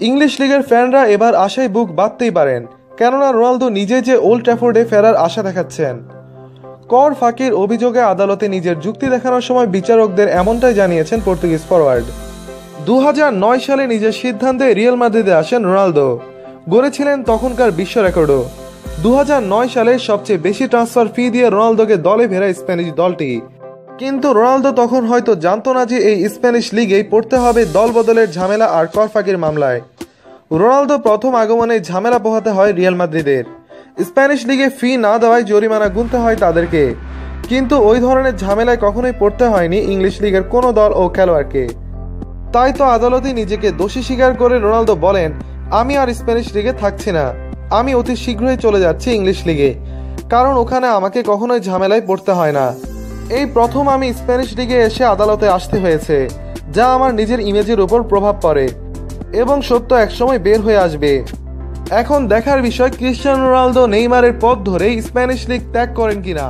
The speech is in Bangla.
ইংলিশ লিগের ফ্যানরা এবার আশায় বুক বাঁধতেই পারেন, কেননা রোনালদো নিজে যে ওল্ড ট্র্যাফোর্ডে ফেরার আশা দেখাচ্ছেন। কর ফাঁকির অভিযোগে আদালতে নিজের যুক্তি দেখানোর সময় বিচারকদের এমনটাই জানিয়েছেন পর্তুগিজ ফরওয়ার্ড দু হাজার নয় সালে নিজের সিদ্ধান্তে রিয়াল মাদ্রিদে আসেন রোনালদো। গড়েছিলেন তখনকার বিশ্ব রেকর্ডও। দু হাজার নয় সালে সবচেয়ে বেশি ট্রান্সফার ফি দিয়ে রোনালদোকে দলে ভেড়ায় স্প্যানিশ দলটি। কিন্তু রোনালদো তখন হয়তো জানতো না যে এই স্প্যানিশ লিগেই পড়তে হবে দল বদলের ঝামেলা আর কর ফাঁকির মামলায়। রোনালদো প্রথম আগমনে ঝামেলা পোহাতে হয় রিয়াল মাদ্রিদের। স্প্যানিশ লিগে ফি না দেওয়ায় জরিমানা গুনতে হয় তাদেরকে। কিন্তু ওই ধরনের ঝামেলায় কখনোই পড়তে হয়নি ইংলিশ লিগের কোনো দল ও খেলোয়াড়কে। তাই তো আদালতে নিজেকে দোষী স্বীকার করে রোনালদো বলেন, আমি আর স্প্যানিশ লিগে থাকছি না। আমি অতি শীঘ্রই চলে যাচ্ছি ইংলিশ লিগে। কারণ ওখানে আমাকে কখনোই ঝামেলায় পড়তে হয় না। এই প্রথম আমি স্প্যানিশ লিগে এসে আদালতে আসতে হয়েছে, যা আমার নিজের ইমেজের উপর প্রভাব পড়ে এবং সত্য একসময় বের হয়ে আসবে। এখন দেখার বিষয় ক্রিশ্চিয়ানো রোনালদো নেইমারের পথ ধরে স্প্যানিশ লিগ ত্যাগ করেন কিনা।